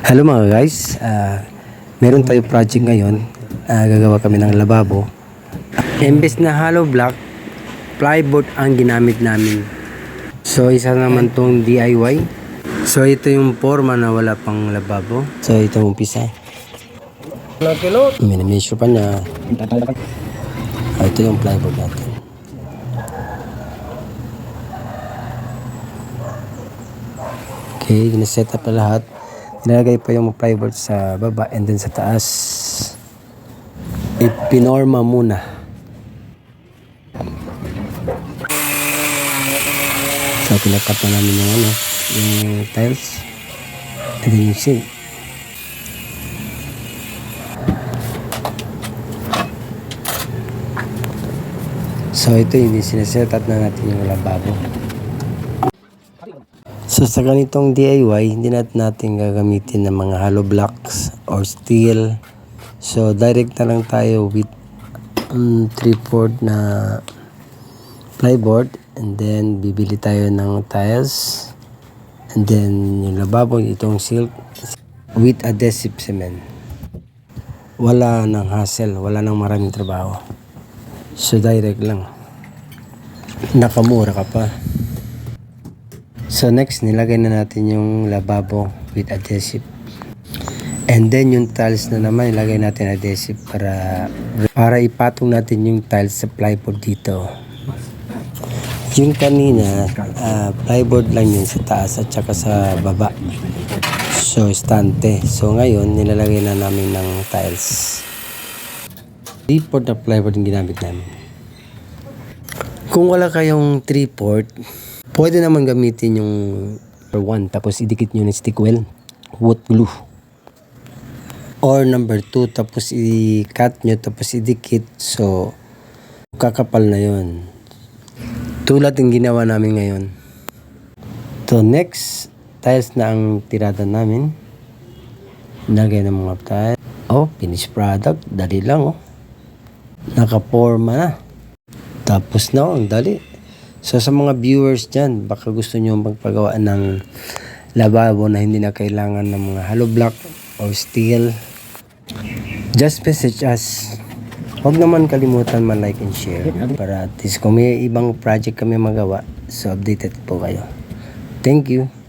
Hello mga guys, Ah, meron tayo project ngayon. Ah, gagawa kami ng lababo. Imbes na hollow block, plywood ang ginamit namin. So isa naman tong DIY. So ito yung forma na wala pang lababo. So ito umpisa. Minimeasure pa niya. Ah, ito yung plywood natin. Okay, gina-set up na lahat. Nilagay pa yung plywood sa baba and then sa taas. Ipinorma muna. So, pinakat na namin yung ano, yung tiles. And then yung sink. So, ito yung sineset up na natin yung lababo. So sa ganitong DIY, hindi natin gagamitin ng mga hollow blocks or steel. So direct na lang tayo with um, 3-4 na plyboard and then bibili tayo ng tiles and then yung lababo itong silk with adhesive cement. Wala nang hassle, wala nang maraming trabaho. So direct lang. Nakamura ka pa. So next, nilagay na natin yung lababo with adhesive. And then yung tiles na naman, ilagay natin adhesive para para ipatong natin yung tiles sa plywood dito. Yung kanina, ah, plywood lang yun sa taas at saka sa baba. So, estante. So, ngayon, nilalagay na namin ng tiles. Three-port na plywood yung ginamit namin. Kung wala kayong three-port, Pwede naman gamitin yung number one tapos idikit nyo ng stick well, wood glue. Or number two tapos i-cut nyo tapos idikit so kakapal na yon. Tulad ng ginawa namin ngayon. So next, tiles na ang tirada namin. Lagay ng mga tiles. Oh, finished product. Dali lang oh. Nakaporma na. Tapos na oh, ang dali. So sa mga viewers dyan, baka gusto nyo magpagawa ng lababo na hindi na kailangan ng mga hollow block or steel. Just message us. Huwag naman kalimutan man-like and share para at least kung may ibang project kami magawa, so updated po kayo. Thank you.